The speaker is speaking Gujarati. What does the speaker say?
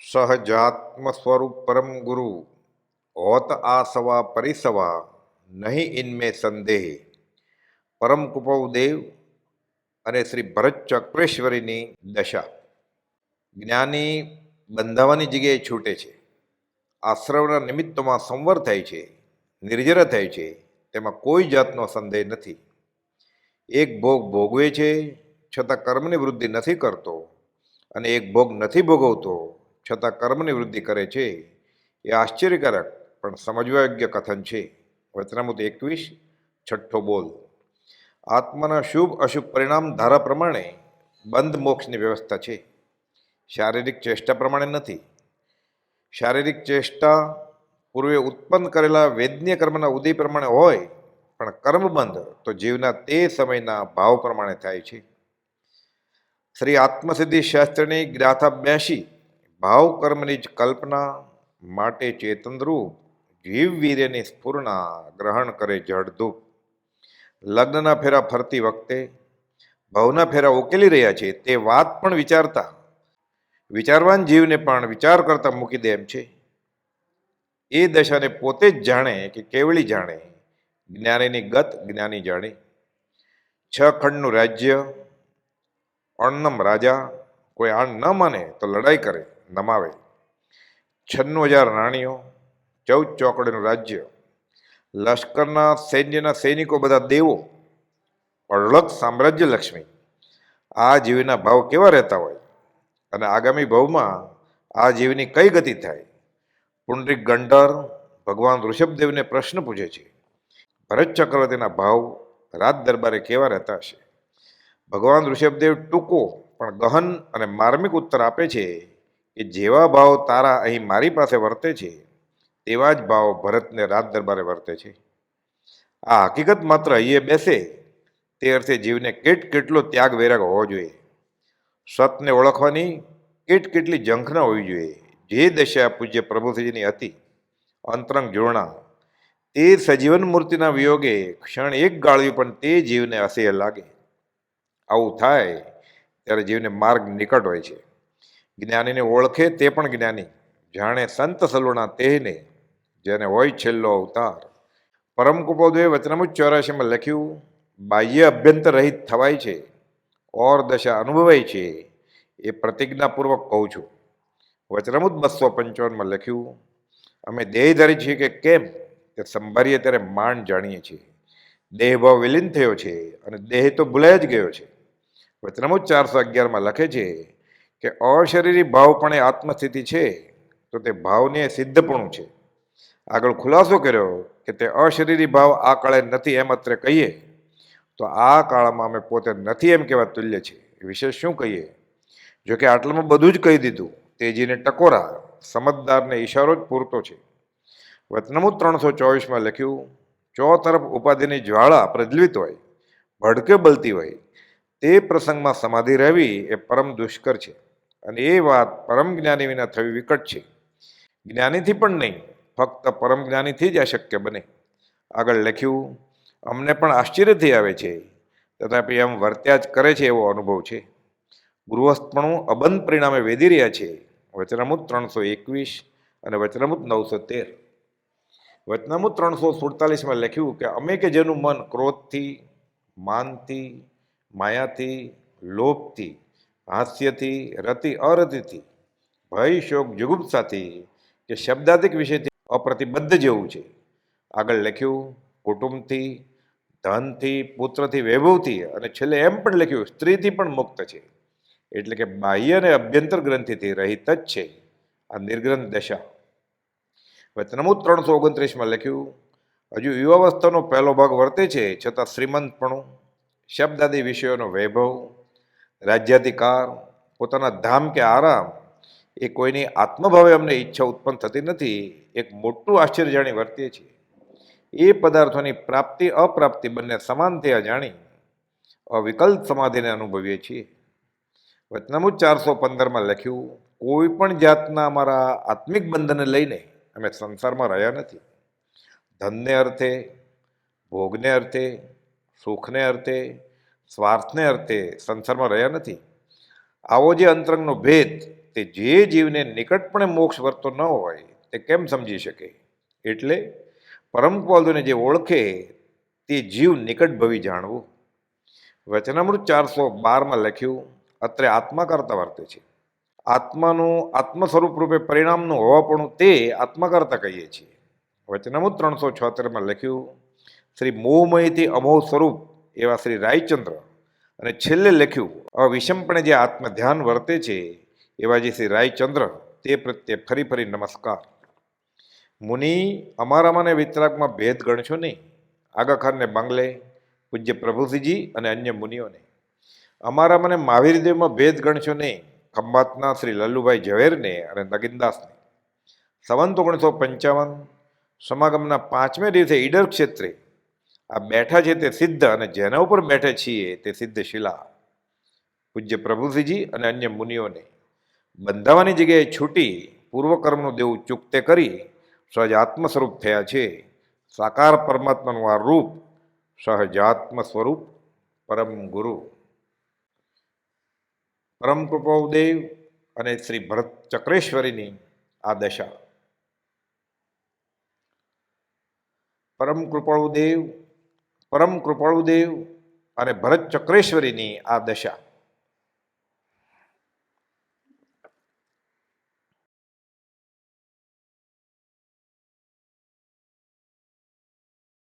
સહજાત્મ સ્વરૂપ પરમ ગુરુ હોત આ સવા પરિસવા નહીં ઇનમે સંદેહ પરમ દેવ અને શ્રી ભરત ચક્રેશ્વરીની દશા જ્ઞાની બંધાવાની જગ્યાએ છૂટે છે આશ્રવના નિમિત્તોમાં સંવર થાય છે નિર્જર થાય છે તેમાં કોઈ જાતનો સંદેહ નથી એક ભોગ ભોગવે છે છતાં કર્મની વૃદ્ધિ નથી કરતો અને એક ભોગ નથી ભોગવતો છતાં કર્મની વૃદ્ધિ કરે છે. એ આશ્ચર્યકારક, પણ સમજવા યોગ્ય કથન છે. વચનામૃત એકવીસ, છઠ્ઠો બોલ. આત્માના શુભ અશુભ પરિણામ ધારા પ્રમાણે બંધ મોક્ષની વ્યવસ્થા છે. શારીરિક ચેષ્ટા પ્રમાણે નથી. શારીરિક ચેષ્ટા પૂર્વે ઉત્પન્ન કરેલા વેદનીય કર્મના ઉદય પ્રમાણે હોય, પણ કર્મબંધ તો જીવના તે સમયના ભાવ પ્રમાણે થાય છે. શ્રી આત્મસિદ્ધિ શાસ્ત્રની ગ્રાથા બ્યાસી ભાવ કર્મની જ કલ્પના માટે ચેતનરૂપ જીવ વીર્યની સ્ફૂર્ણા ગ્રહણ કરે જળધૂપ. લગ્નના ફેરા ફરતી વખતે, ભાવના ફેરા ઉકેલી રહ્યા છે, તે વાત પણ વિચારતા. વિચારવાન જીવને પણ વિચાર કરતા મૂકી દે એમ છે. એ દશાને પોતે જ જાણે કે કેવળી જાણે, જ્ઞાનીની ગત, જ્ઞાની જાણે. છ ખંડનું રાજ્ય, અણનમ રાજા, કોઈ આણ ન માને તો લડાઈ કરે. નમાવે. છન્નું હજાર રાણીઓ, ચૌદ ચોકડીનું રાજ્ય, લશ્કરના સૈન્યના સૈનિકો બધા દેવો અડળક સામ્રાજ્ય લક્ષ્મી. આ જીવના ભાવ કેવા રહેતા હોય? અને આગામી ભાવમાં આ જીવની કઈ ગતિ થાય? પુંડરીક ગંડર ભગવાન ઋષભદેવને પ્રશ્ન પૂછે છે, ભરત ચક્રવર્તીના ભાવ રાજ દરબારે કેવા રહેતા હશે? ભગવાન ઋષભદેવ ટૂંકો પણ ગહન અને માર્મિક ઉત્તર આપે છે કે જેવા ભાવ તારા અહીં મારી પાસે વર્તે છે, તેવા જ ભાવ ભરતને રાજ દરબારે વર્તે છે. આ હકીકત માત્ર અહીંયા બેસે, તે અર્થે જીવને કેટ કેટલો ત્યાગ વૈરાગ હોવો જોઈએ. સતને ઓળખવાની કેટ કેટલી ઝંખના હોવી જોઈએ. જે દશા પૂજ્ય પ્રભુજીની હતી, અંતરંગ જોરણા, તે સજીવન મૂર્તિના વિયોગે ક્ષણ એક ગાળ્યું પણ તે જીવને અસહ્ય લાગે. આવું થાય, ત્યારે જીવને માર્ગ નિકટ હોય છે. જ્ઞાનીને ઓળખે તે પણ જ્ઞાની. જાણે સંત સલુણા તેને જેને હોય છેલ્લો અવતાર. પરમ કુપોદે વચનમુજ ચોરાશીમાં લખ્યું, બાહ્ય અભ્યંતર રહિત થવાય છે, ઓર દશા અનુભવાય છે, એ પ્રતિજ્ઞાપૂર્વક કહું છું. વચનમુદ બસો પંચાવનમાં લખ્યું, અમે દેહધારી છીએ કે કેમ? તે સંભાળીએ ત્યારે માંડ જાણીએ છીએ. દેહભાવ વિલીન થયો છે અને દેહ તો ભૂલાઈ જ ગયો છે. વચનમુદ ચારસો અગિયારમાં લખે છે કે અશરીરી ભાવ પણ એ આત્મસ્થિતિ છે, તો તે ભાવને સિદ્ધપણું છે. આગળ ખુલાસો કર્યો કે તે અશરીરી ભાવ આ કાળે નથી એમ અત્રે કહીએ, તો આ કાળમાં અમે પોતે નથી એમ કહેવા તુલ્ય છે વિશે શું કહીએ? જો કે આટલામાં બધું જ કહી દીધું. તેજીને ટકોરા, સમજદારને ઈશારો જ પૂરતો છે. વચનમું ત્રણસો ચોવીસમાં લખ્યું ચો તરફ ઉપાધિની જ્વાળા પ્રજ્વલિત હોય, ભડકે બલતી હોય, તે પ્રસંગમાં સમાધિ રહેવી એ પરમ દુષ્કર છે. અને એ વાત પરમ જ્ઞાની વિના થવી વિકટ છે. જ્ઞાનીથી પણ નહીં, ફક્ત પરમ જ્ઞાનીથી જ અશક્ય બને. આગળ લખ્યું, અમને પણ આશ્ચર્યથી આવે છે, તથાપી એમ વર્ત્યા જ કરે છે એવો અનુભવ છે. ગૃહસ્થપણું અબંધ પરિણામે વેધી રહ્યા છે. વચનામુત ત્રણસો એકવીસ અને વચનામુત નવસો તેર. વચનામુત ત્રણસો સુડતાલીસમાં લખ્યું કે અમે કે જેનું મન ક્રોધથી, માનથી, માયાથી, લોભથી હાસ્યથી, રતિ, અરતિથી, ભય, શોક, જુગુપ્સાથી કે શબ્દાધિક વિષયથી અપ્રતિબદ્ધ જેવું છે. આગળ લખ્યું, કુટુંબથી, ધનથી, પુત્રથી, વૈભવથી અને છેલ્લે એમ પણ લખ્યું, સ્ત્રીથી પણ મુક્ત છે. એટલે કે બાહ્ય અને અભ્યંતર ગ્રંથિથી રહિત જ છે. આ નિર્ગ્રંથ દશા. વચનમૂત ત્રણસો ઓગણત્રીસમાં લખ્યું, હજુ યુવાવસ્થાનો પહેલો ભાગ વર્તે છે, છતાં શ્રીમંતપણું, શબ્દાદી વિષયોનો વૈભવ રાજ્યાધિકાર, પોતાના ધામ કે આરામ, એ કોઈની આત્મભાવે અમને ઈચ્છા ઉત્પન્ન થતી નથી, એક મોટું આશ્ચર્ય જાણી વર્તીએ છીએ એ પદાર્થોની પ્રાપ્તિ, અપ્રાપ્તિ બંને સમાન થયા જાણી, અવિકલ્પ સમાધિને અનુભવીએ છીએ. વચનામું ચારસો પંદરમાં લખ્યું, કોઈ પણ જાતના અમારા આત્મિક બંધનને લઈને અમે સંસારમાં રહ્યા નથી. ધનને અર્થે, ભોગને અર્થે, સુખને અર્થે સ્વાર્થને અર્થે સંસારમાં રહ્યા નથી. આવો જે અંતરંગનો ભેદ તે જે જીવને નિકટપણે મોક્ષ વર્તો ન હોય, તે કેમ સમજી શકે? એટલે પરમ જે ઓળખે, તે જીવ નિકટ ભવી જાણવું. વચનામૃત ચારસો બારમાં લખ્યું, અત્રે આત્મા કરતા વર્તે છે. આત્માનું આત્મ સ્વરૂપ રૂપે પરિણામનું હોવાપણું તે આત્મા કરતા કહીએ છીએ. વચનામૃત ત્રણસો છોતેરમાં લખ્યું, શ્રી મોહમયથી અમોહ સ્વરૂપ એવા શ્રી રાયચંદ્ર. અને છેલ્લે લખ્યું અવિષમપણે જે આત્મ ધ્યાન વર્તે છે, એવા જે શ્રી રાયચંદ્ર, તે પ્રત્યે ફરી ફરી નમસ્કાર. મુનિ અમારામાં ને વિતરાગમાં ભેદ ગણશો નહીં. આગાખાનને બાંગલે, પૂજ્ય પ્રભુસિંહજી અને અન્ય મુનિઓને. અમારા મને મહાવીરદેવમાં ભેદ ગણશો નહીં, ખંભાતના શ્રી લલ્લુભાઈ ઝવેરને અને નગીનદાસને. સંવંત ઓગણીસો પંચાવન, સમાગમના પાંચમે દિવસે ઈડર ક્ષેત્રે આ બેઠા છે તે સિદ્ધ અને જેના ઉપર બેઠે છીએ તે સિદ્ધ શિલા. પૂજ્ય પ્રભુસિંહજી અને અન્ય મુનિઓને બંધાવાની જગ્યાએ છૂટી પૂર્વકર્મનું દેવું ચૂકતે કરી સહજાત્મ સ્વરૂપ થયા છે. સાકાર પરમાત્માનું આ રૂપ સહજાત્મ સ્વરૂપ પરમ ગુરુ. પરમ કૃપાદેવ અને શ્રી ભરત ચક્રેશ્વરીની આ દશા. પરમ કૃપાળુદેવ પરમ કૃપાળુદેવ અને ભરત ચક્રેશ્વરીની આ દશા.